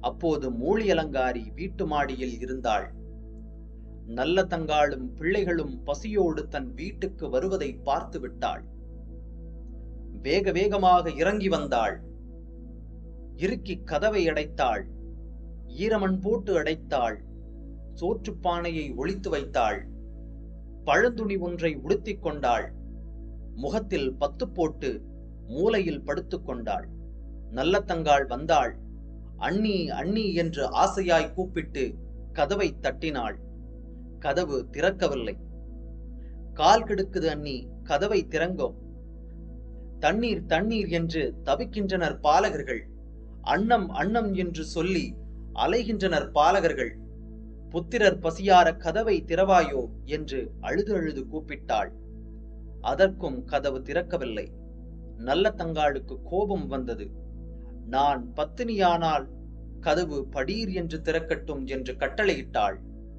அப்போது மூழியலங்காரி வீட்டு மாடியில் இருந்தாள். நல்ல தங்காளும் பிள்ளைகளும் பசியோடு தன் வீட்டுக்கு வருவதை பார்த்து விட்டாள். வேக வேகமாக இறங்கி வந்தாள். இறுக்கி கதவை அடைத்தாள். ஈரமண் போட்டு அடைத்தாள். சோற்றுப்பானையை ஒளித்து வைத்தாள். பழந்துணி ஒன்றை உடுத்திக் கொண்டாள். முகத்தில் பத்து போட்டு மூலையில் படுத்துக்கொண்டாள் நல்ல தங்காள் வந்தாள். அண்ணி அண்ணி என்று ஆசையாய் கூப்பிட்டு கதவை தட்டினாள். கதவு திறக்கவில்லை. கால் கெடுக்குது அண்ணி கதவை திறங்கோ. தண்ணீர் தண்ணீர் என்று தவிக்கின்றனர் பாலகர்கள். அன்னம் அன்னம் என்று சொல்லி அலைகின்றனர் பாலகர்கள். புத்திரர் பசியார கதவை திறவாயோ என்று அழுது அழுது கூப்பிட்டாள். அதற்கும் கதவு திறக்கவில்லை. நல்ல தங்காளுக்கு கோபம் வந்தது. நான் பத்தினியானால் கதவு படீர் என்று திறக்கட்டும் என்று கட்டளையிட்டாள்.